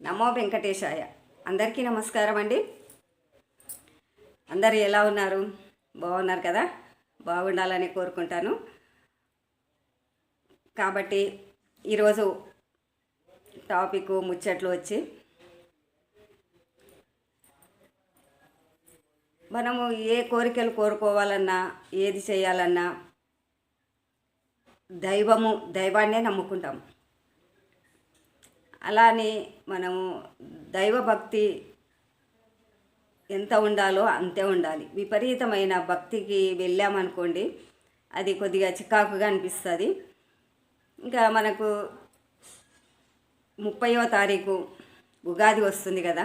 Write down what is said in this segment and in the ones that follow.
నమో వెంకటేశాయ. అందరికీ నమస్కారం అండి. అందరు ఎలా ఉన్నారు? బాగున్నారు కదా? బాగుండాలని కోరుకుంటాను. కాబట్టి ఈరోజు టాపిక్ ముచ్చట్లు వచ్చి మనము ఏ కోరికలు కోరుకోవాలన్నా ఏది చేయాలన్నా దైవము దైవాన్నే నమ్ముకుంటాం. అలానే మనము దైవభక్తి ఎంత ఉండాలో అంతే ఉండాలి. విపరీతమైన భక్తికి వెళ్ళామనుకోండి అది కొద్దిగా చికాకుగా అనిపిస్తుంది. ఇంకా మనకు ముప్పయో తారీఖు ఉగాది వస్తుంది కదా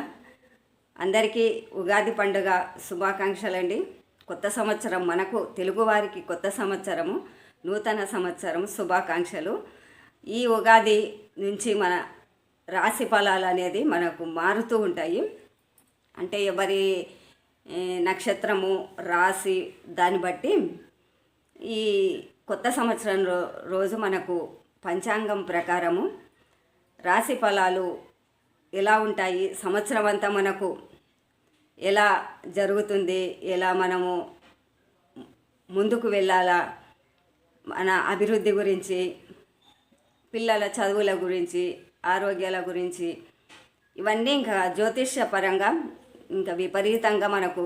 అందరికీ ఉగాది పండుగ శుభాకాంక్షలండి. కొత్త సంవత్సరం మనకు తెలుగువారికి కొత్త సంవత్సరము నూతన సంవత్సరం శుభాకాంక్షలు. ఈ ఉగాది నుంచి మన రాశి ఫలాలు అనేది మనకు మారుతూ ఉంటాయి. అంటే ఎవరి నక్షత్రము రాశి దాన్ని బట్టి ఈ కొత్త సంవత్సరం రో రోజు మనకు పంచాంగం ప్రకారము రాశి ఫలాలు ఎలా ఉంటాయి సంవత్సరం అంతా మనకు ఎలా జరుగుతుంది ఎలా మనము ముందుకు వెళ్ళాలా మన అభివృద్ధి గురించి పిల్లల చదువుల గురించి ఆరోగ్యాల గురించి. ఇవన్నీ ఇంకా జ్యోతిష్యపరంగా ఇంకా విపరీతంగా మనకు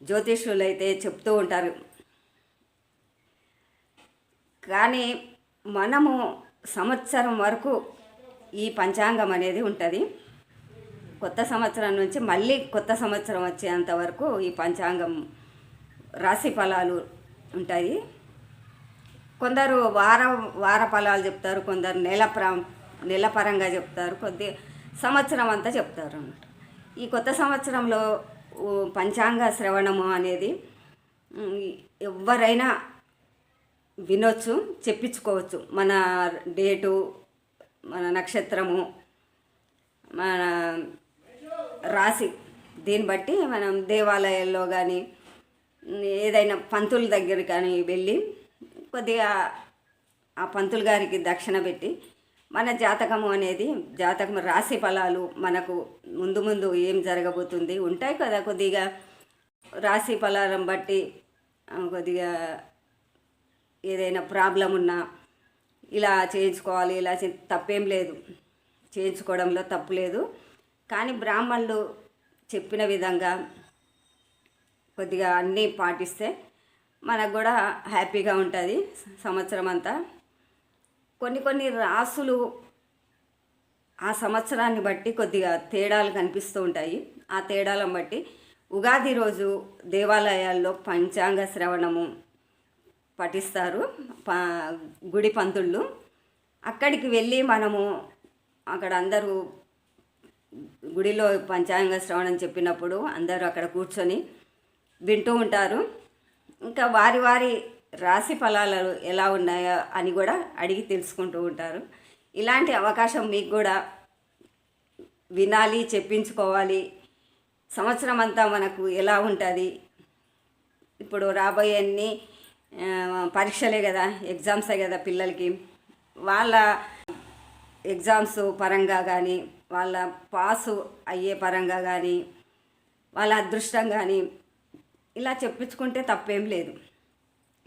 జ్యోతిష్యులు అయితే చెప్తూ ఉంటారు. కానీ మనము సంవత్సరం వరకు ఈ పంచాంగం అనేది ఉంటుంది. కొత్త సంవత్సరం నుంచి మళ్ళీ కొత్త సంవత్సరం వచ్చేంత వరకు ఈ పంచాంగం రాశి ఫలాలు ఉంటాయి. కొందరు వార వార ఫలాలు చెప్తారు కొందరు నెల ప్ర నెలపరంగా చెప్తారు కొద్ది సంవత్సరం అంతా చెప్తారు అన్నమాట. ఈ కొత్త సంవత్సరంలో పంచాంగ శ్రవణము అనేది ఎవరైనా వినొచ్చు చెప్పించుకోవచ్చు. మన డేటు మన నక్షత్రము మన రాశి దీన్ని బట్టి మనం దేవాలయాల్లో కానీ ఏదైనా పంతుల దగ్గర కానీ వెళ్ళి కొద్దిగా ఆ పంతులు గారికి దక్షిణ పెట్టి మన జాతకము అనేది జాతకం రాశి ఫలాలు మనకు ముందు ముందు ఏం జరగబోతుంది ఉంటాయి కదా కొద్దిగా. రాశి ఫలాలను బట్టి కొద్దిగా ఏదైనా ప్రాబ్లం ఉన్నా ఇలా చేయించుకోవాలి ఇలా చే తప్పేం లేదు. చేయించుకోవడంలో తప్పు లేదు. కానీ బ్రాహ్మణులు చెప్పిన విధంగా కొద్దిగా అన్నీ పాటిస్తే మనకు కూడా హ్యాపీగా ఉంటుంది సంవత్సరం అంతా. కొన్ని కొన్ని రాసులు ఆ సంవత్సరాన్ని బట్టి కొద్దిగా తేడాలు కనిపిస్తూ ఉంటాయి. ఆ తేడాలను బట్టి ఉగాది రోజు దేవాలయాల్లో పంచాంగ శ్రవణము పఠిస్తారు. ప గుడి పంతుళ్ళు. అక్కడికి వెళ్ళి మనము అక్కడ అందరూ గుడిలో పంచాంగ శ్రవణం చెప్పినప్పుడు అందరూ అక్కడ కూర్చొని వింటూ ఉంటారు. ఇంకా వారి వారి రాశి ఫలాలు ఎలా ఉన్నాయో అని కూడా అడిగి తెలుసుకుంటూ ఉంటారు. ఇలాంటి అవకాశం మీకు కూడా వినాలి చెప్పించుకోవాలి. సంవత్సరం అంతా మనకు ఎలా ఉంటుంది? ఇప్పుడు రాబోయే అన్ని పరీక్షలే కదా ఎగ్జామ్సే కదా పిల్లలకి. వాళ్ళ ఎగ్జామ్స్ పరంగా కానీ వాళ్ళ పాసు అయ్యే పరంగా కానీ వాళ్ళ అదృష్టం కానీ ఇలా చెప్పించుకుంటే తప్పేం లేదు.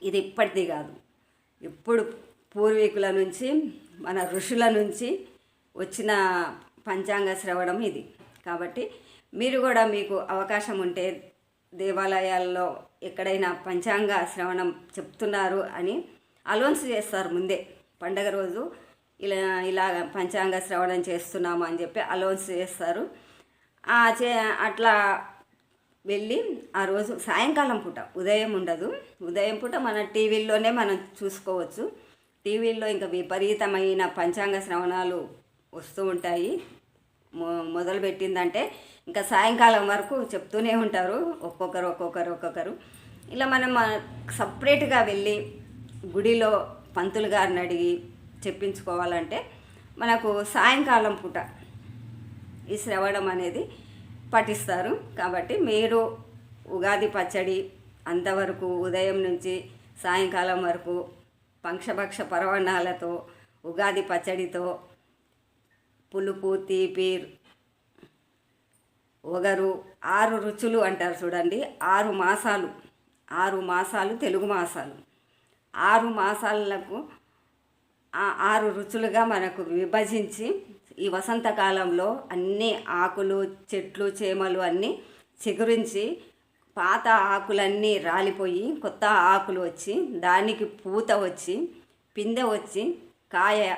ఇది ఇప్పటిది కాదు. ఇప్పుడు పూర్వీకుల నుంచి మన ఋషుల నుంచి వచ్చిన పంచాంగ శ్రవణం ఇది. కాబట్టి మీరు కూడా మీకు అవకాశం ఉంటే దేవాలయాల్లో ఎక్కడైనా పంచాంగ శ్రవణం చెప్తున్నారు అని అలౌన్స్ చేస్తారు ముందే. పండగ రోజు ఇలా ఇలా పంచాంగ శ్రవణం చేస్తున్నాము అని చెప్పి అలౌన్స్ చేస్తారు. ఆ చే అట్లా వెళ్ళి ఆ రోజు సాయంకాలం పూట ఉదయం ఉండదు. ఉదయం పూట మన టీవీల్లోనే మనం చూసుకోవచ్చు. టీవీల్లో ఇంకా విపరీతమైన పంచాంగ శ్రవణాలు వస్తూ ఉంటాయి. మొ- మొదలు పెట్టిందంటే ఇంకా సాయంకాలం వరకు చెప్తూనే ఉంటారు. ఒక్కొక్కరు ఒక్కొక్కరు ఒక్కొక్కరు. ఇలా మనం సపరేట్గా వెళ్ళి గుడిలో పంతులు గారిని అడిగి చెప్పించుకోవాలంటే మనకు సాయంకాలం పూట ఈ శ్రవణం అనేది పఠిస్తారు. కాబట్టి మీరు ఉగాది పచ్చడి అంతవరకు ఉదయం నుంచి సాయంకాలం వరకు పంక్షభక్ష పర్వణాలతో ఉగాది పచ్చడితో పులుపు తీపి ఒగరు ఆరు రుచులు అంటారు చూడండి. ఆరు మాసాలు. ఆరు మాసాలు తెలుగు మాసాలు. ఆరు మాసాలకు ఆరు రుచులుగా మనకు విభజించి ఈ వసంతకాలంలో అన్ని ఆకులు చెట్లు చేమలు అన్నీ చిగురించి పాత ఆకులన్నీ రాలిపోయి కొత్త ఆకులు వచ్చి దానికి పూత వచ్చి పిందె వచ్చి కాయ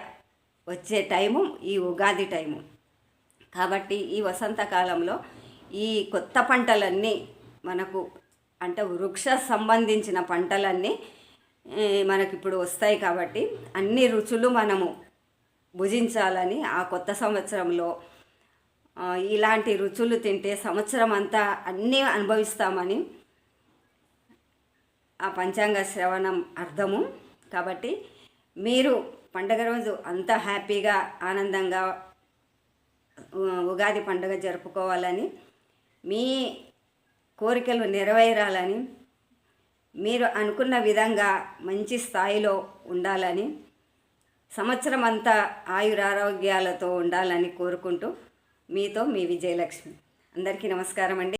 వచ్చే టైము ఈ ఉగాది టైము. కాబట్టి ఈ వసంతకాలంలో ఈ కొత్త పంటలన్నీ మనకు అంటే వృక్ష సంబంధించిన పంటలన్నీ మనకిప్పుడు వస్తాయి కాబట్టి అన్ని రుచులు మనము భుజించాలని ఆ కొత్త సంవత్సరంలో ఇలాంటి రుచులు తింటే సంవత్సరం అంతా అన్నీ అనుభవిస్తామని ఆ పంచాంగ శ్రవణం అర్థము. కాబట్టి మీరు పండగ రోజు అంత హ్యాపీగా ఆనందంగా ఉగాది పండుగ జరుపుకోవాలని మీ కోరికలు నెరవేరాలని మీరు అనుకున్న విధంగా మంచి స్థాయిలో ఉండాలని సంవత్సరం అంతా ఆయురారోగ్యాలతో ఉండాలని కోరుకుంటూ మీతో మీ విజయలక్ష్మి. అందరికీ నమస్కారం అండి